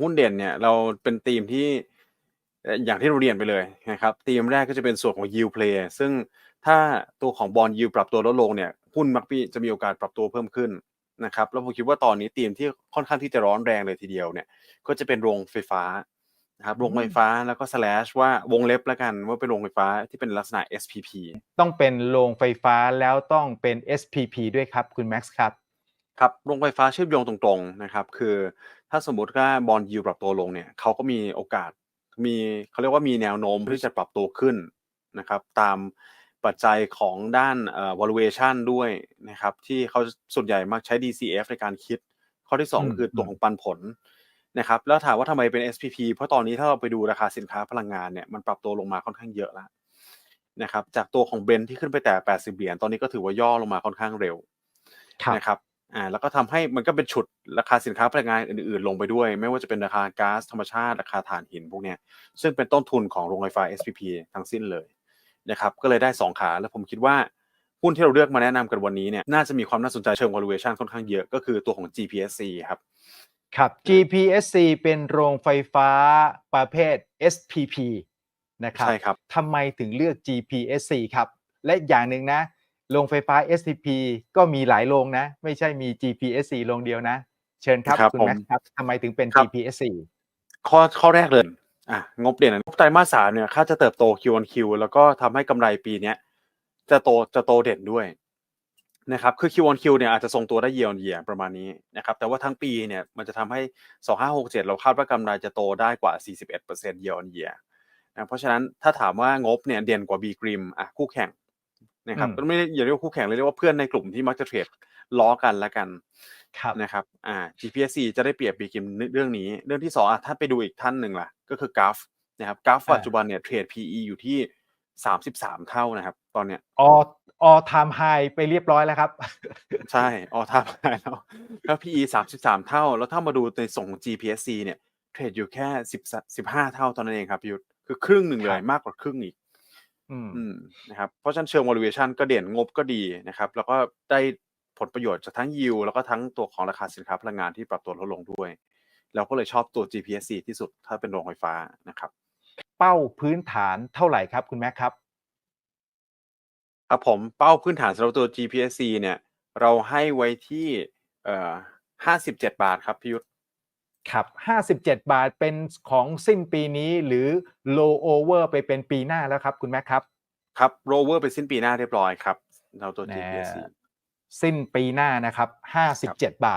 หุ้นเด่นเนี่ยเราเป็นธีมที่เอ่ออย่างที่เราเรียนไปเลยนะครับธีมแรกก็จะเป็นส่วนของ yield play ซึ่งถ้าตัวของบอล yield ปรับตัวลดลงเนี่ยหุ้นมักมีจะมีโอกาสปรับตัวเพิ่มขึ้นนะครับแล้วผมคิดว่าตอนนี้ธีมที่ค่อนข้างที่จะร้อนแรงเลยทีเดียวเนี่ยก็จะเป็นโรงไฟฟ้านะครับโรงไฟฟ้าแล้วก็ slash ว่าวงเล็บแล้วกันว่าเป็นโรงไฟฟ้าที่เป็นลักษณะ SPP ต้องเป็นโรงไฟฟ้าแล้วต้องเป็น SPP ด้วยครับคุณแม็กซ์ครับ ครับ โรงไฟฟ้าเชื่อมโยงตรงๆนะครับ คือถ้าสมมุติว่าบอลยูปรับตัวลงเนี่ยเขาก็มีโอกาสมีเขาเรียกว่ามีแนวโน้มที่จะปรับตัวขึ้นนะครับ ตามปัจจัยของด้านเอ่อ valuation ด้วยนะครับ ที่เขาส่วนใหญ่มักใช้ DCF ในการคิด ข้อที่ อืม2 คือตัวของปันผลนะครับ แล้วถามว่าทำไมเป็น SPP เพราะตอนนี้ถ้าเราไปดูราคาสินค้าพลังงานเนี่ยมันปรับตัวลงมาค่อนข้างเยอะแล้วนะครับ จากตัวของเบนที่ขึ้นไปแต่ 80 เหรียญตอนนี้ก็ถือว่าย่อลงมาค่อนข้างเร็วนะครับ อ่าแล้วก็ทำให้มันก็เป็นฉุดราคาสินค้าพลังงานอื่นๆ ลงไปด้วย ไม่ว่าจะเป็นราคาก๊าซธรรมชาติ ราคาถ่านหินพวกเนี้ยซึ่งเป็นต้นทุนของโรงไฟฟ้า SPP ทั้งสิ้นเลยนะครับก็เลยได้ 2 ขา แล้วผมคิดว่าหุ้นที่เราเลือกมาแนะนำกันวันนี้เนี่ยน่าจะมีความน่าสนใจเชิง valuation ค่อนข้างเยอะก็คือตัวของ GPSC ครับครับ GPSC เป็นโรงไฟฟ้าประเภท SPP นะครับใช่ครับทำไมถึงเลือก GPSC ครับ และอีกอย่างหนึ่งนะ โรงไฟฟ้า SPP ก็มีหลายโรงนะ ไม่ใช่มี GPSC โรงเดียวนะ เชิญครับครับคุณผมแม็กซ์ครับทำไมถึงเป็นครับ GPSC ข้อข้อแรกเลยอะงบเด่นงบไตรมาสสามเนี่ยค่าจะเติบโต Q on Q แล้วก็ทำให้กำไรปีเนี้ยจะโตจะโตเด่นด้วยนะครับคือ Q on Q เนี่ยอาจจะทรงตัวได้ year on year ประมาณนี้นะครับแต่ว่าทั้งปีเนี่ยมันจะทำให้ 2567 เราคาดว่ากำไรจะโตได้กว่า 41% year on year นะเพราะฉะนั้นถ้าถามว่างบเนี่ยเด่นกว่า B Grim อะคู่แข่ง นะครับอืมก็ไม่ได้อย่าเรียกว่าคู่แข่งเลยเรียกว่าเพื่อนในกลุ่มที่มักจะเทรดล้อกันละกันครับนะครับอ่า GPSC จะได้เปรียบบีกิมเรื่องนี้ เรื่องที่สองอะถ้าไปดูอีกท่านหนึ่งล่ะ ก็คือกราฟนะครับกราฟอ่าปัจจุบันเนี่ยเทรด PE อยู่ที่สามสิบสามเท่านะครับ ตอนเนี้ยออ all time high ไปเรียบร้อยแล้วครับ ใช่ออทำได้แล้วแล้ว PE สามสิบสามเท่า แล้วถ้ามาดูในส่งของ GPSC เนี่ยเทรดอยู่แค่สิบสิบห้าเท่าตอนนั้นเองครับพี่ยุทธคือครึ่งหนึ่งเลครัยบมากกว่าครึ่งอีก อืมอืมนะครับเพราะฉะนั้นเชิง valuation ก็เด่นงบก็ดีนะครับ แล้วก็ได้ผลประโยชน์จากทั้ง yield แล้วก็ทั้งตัวของราคาสินค้าพลังงานที่ปรับตัวลดลงด้วย เราก็เลยชอบตัว GPSC ที่สุดถ้าเป็นโรงไฟฟ้านะครับ เป้าพื้นฐานเท่าไหร่ครับคุณแม็กครับครับผมเป้าพื้นฐานสำหรับตัว GPSC เนี่ย เราให้ไว้ที่เอ่อ57บาทครับพี่ยุทธ ครับ57 บาทเป็นของสิ้นปีนี้หรือ low over ไปเป็นปีหน้าแล้วครับ คุณแม็กครับ ครับ rover ไปสิ้นปีหน้าเรียบร้อยครับเราตัวแน่ GPSC สิ้นปีหน้านะครับ 57 บาท